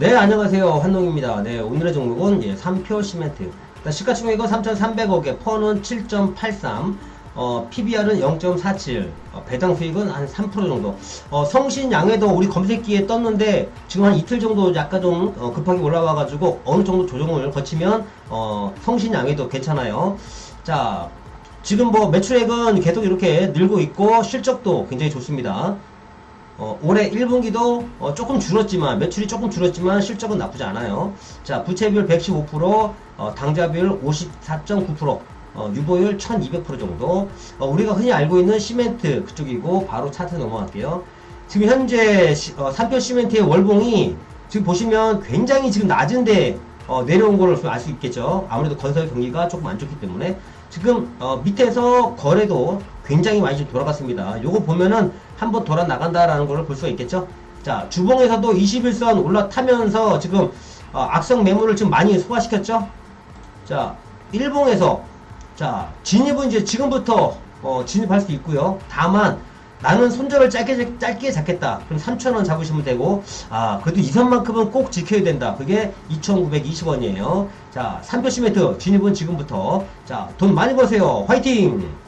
네, 안녕하세요. 한농입니다. 네, 오늘의 종목은 예, 3표 시멘트. 일단 시가총액은 3,300억에 퍼는 7.83, 어, PBR은 0.47, 어, 배당 수익은 한 3% 정도. 어, 성신양에도 우리 검색기에 떴는데 지금 한 이틀 정도 약간 좀 어, 급하게 올라와 가지고 어느 정도 조정을 거치면 어, 성신양에도 괜찮아요. 자, 지금 뭐 매출액은 계속 이렇게 늘고 있고 실적도 굉장히 좋습니다. 어, 올해 1분기도 어, 조금 줄었지만 매출이 조금 줄었지만 실적은 나쁘지 않아요. 자 부채비율 115%, 어, 당좌비율 54.9%, 어, 유보율 1200% 정도. 어, 우리가 흔히 알고 있는 시멘트 그쪽이고 바로 차트 넘어갈게요. 지금 현재 시, 어, 삼표 시멘트의 월봉이 지금 보시면 굉장히 지금 낮은데 어, 내려온 걸로 알수 있겠죠. 아무래도 건설 경기가 조금 안 좋기 때문에 지금 어, 밑에서 거래도 굉장히 많이 좀 돌아갔습니다. 요거 보면은 한번 돌아 나간다라는 걸 볼 수가 있겠죠. 자 주봉에서도 21선 올라타면서 지금 어, 악성 매물을 지금 많이 소화시켰죠. 자 일봉에서 자 진입은 이제 지금부터 어, 진입할 수 있고요. 다만 나는 손절을 짧게 짧게 잡겠다. 그럼 3,000원 잡으시면 되고 아 그래도 이 선만큼은 꼭 지켜야 된다. 그게 2,920원이에요. 자 3표 시멘트 진입은 지금부터 자 돈 많이 버세요. 화이팅!